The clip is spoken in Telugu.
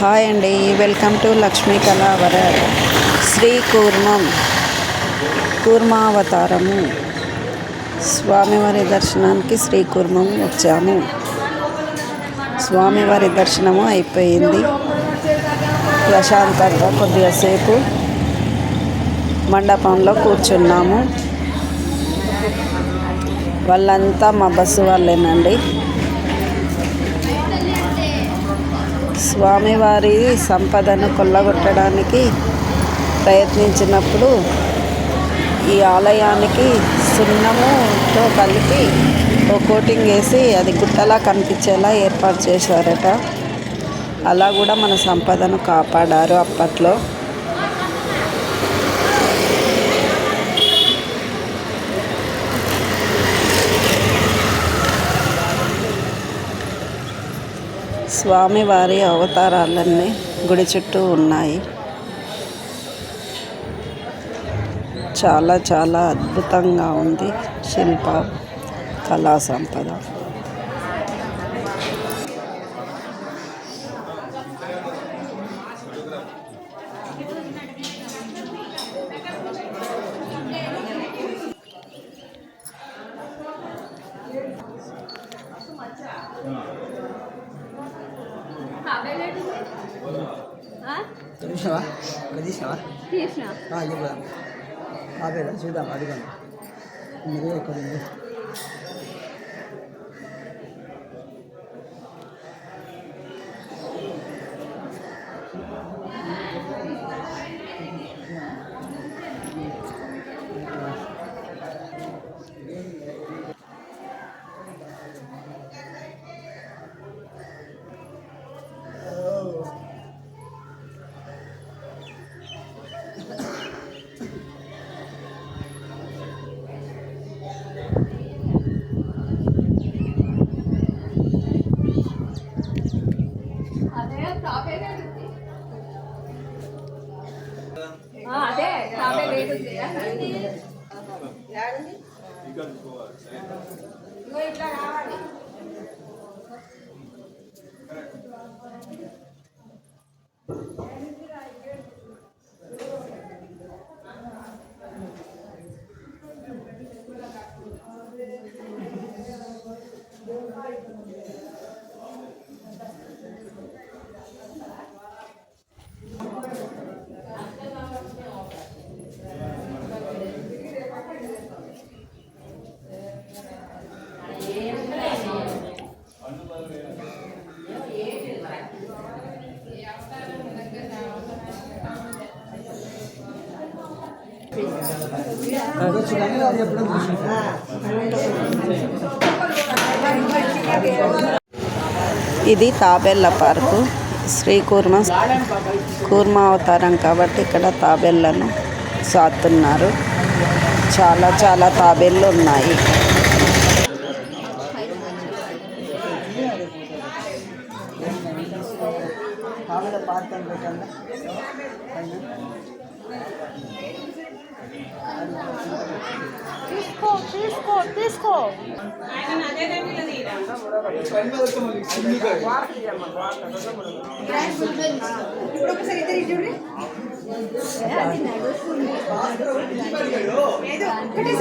హాయ్ అండి. వెల్కమ్ టు లక్ష్మీ కళావర శ్రీ కూర్మం కూర్మావతారము. స్వామివారి దర్శనానికి శ్రీ కూర్మం వచ్చాము. స్వామివారి దర్శనము అయిపోయింది. ప్రశాంతంగా కొద్దిగా సేపు మండపంలో కూర్చున్నాము. వాళ్ళంతా మా బస్సు వాళ్ళేనండి. స్వామివారి సంపదను కొల్లగొట్టడానికి ప్రయత్నించినప్పుడు ఈ ఆలయానికి సున్నముతో కలిపి ఓ కోటింగ్ వేసి అది గుట్టలా కనిపించేలా ఏర్పాటు చేశారట. అలా కూడా మన సంపదను కాపాడారు అప్పట్లో. స్వామివారి అవతారాలన్నీ గుడి చుట్టూ ఉన్నాయి. చాలా చాలా అద్భుతంగా ఉంది. శిల్ప కళా సంపద. చూసావా తీసినావా తీసిన చెప్దాం ఆపేదా చూద్దాం అడిగాను మీరు ఎక్కడ ఇట్లా రావాలి. ఇది తాబెల్ల పార్కు. శ్రీ కూర్మ కూర్మ అవతారం కాబట్టి ఇక్కడ తాబెల్లను సాతున్నారు చాలా చాలా తాబెళ్ళు ఉన్నాయి. తీసుకో తీసుకో తీసుకో. ఇప్పుడు